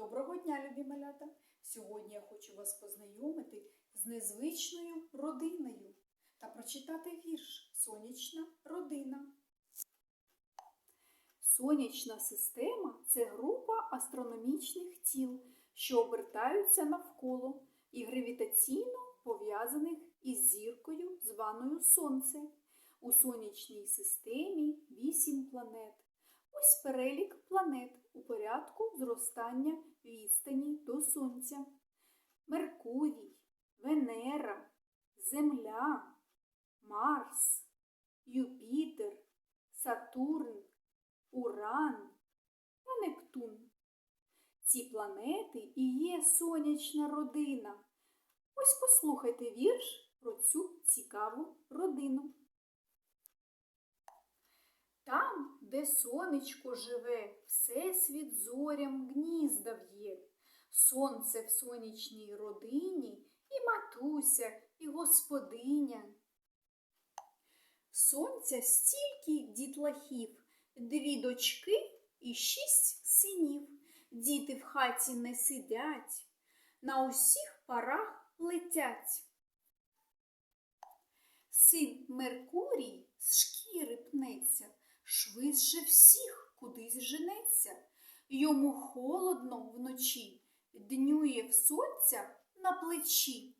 Доброго дня, любі малята! Сьогодні я хочу вас познайомити з незвичною родиною та прочитати вірш Сонячна родина. Сонячна система це група астрономічних тіл, що обертаються навколо і гравітаційно пов'язаних із зіркою, званою Сонце. У сонячній системі вісім планет. Ось перелік планет у порядку зростання відстані до Сонця. Меркурій, Венера, Земля, Марс, Юпітер, Сатурн, Уран та Нептун. Ці планети і є сонячна родина. Ось послухайте вірш про цю цікаву родину. Там, де сонечко живе, всесвіт зорям гнізда в'є. Сонце в сонячній родині і матуся, і господиня. Сонця стільки дітлахів, дві дочки і шість синів. Діти в хаті не сидять, на усіх парах летять. Син Меркурій Йому холодно вночі, днює в сонця на плечі.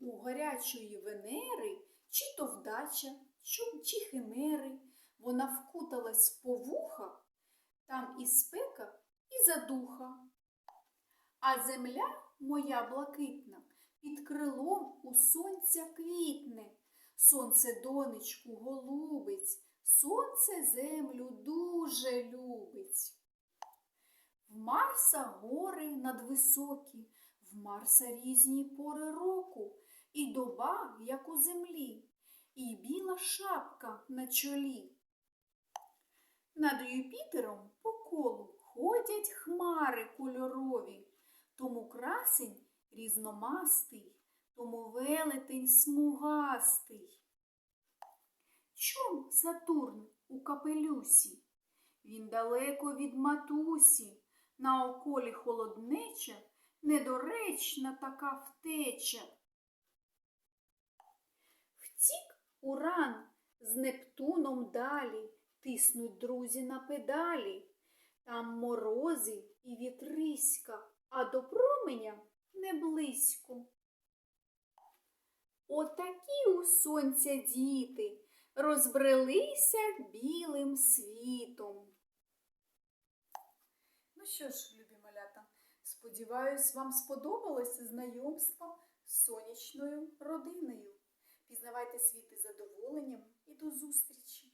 У гарячої Венери чи то вдача, чи- химери, вона вкуталась по вуха, там і спека, і задуха. А земля моя блакитна під крилом у сонця квітне. Сонце донечку голубить, сонце землю дуже любить. В Марса гори надвисокі, в Марса різні пори року, і доба, як у землі, і біла шапка на чолі. Над Юпітером по колу ходять хмари кольорові, тому красень різномастий, тому велетень смугастий. Чом Сатурн у капелюсі? Він далеко від матусі, на околі холоднеча, недоречна така втеча. Втік уран з Нептуном далі, тиснуть друзі на педалі. Там морози і вітриська, а до променя не близько. Отакі у сонця діти розбрелися білим світом. Ну що ж, любі малята, сподіваюсь, вам сподобалося знайомство з сонячною родиною. Пізнавайте світ із задоволенням і до зустрічі!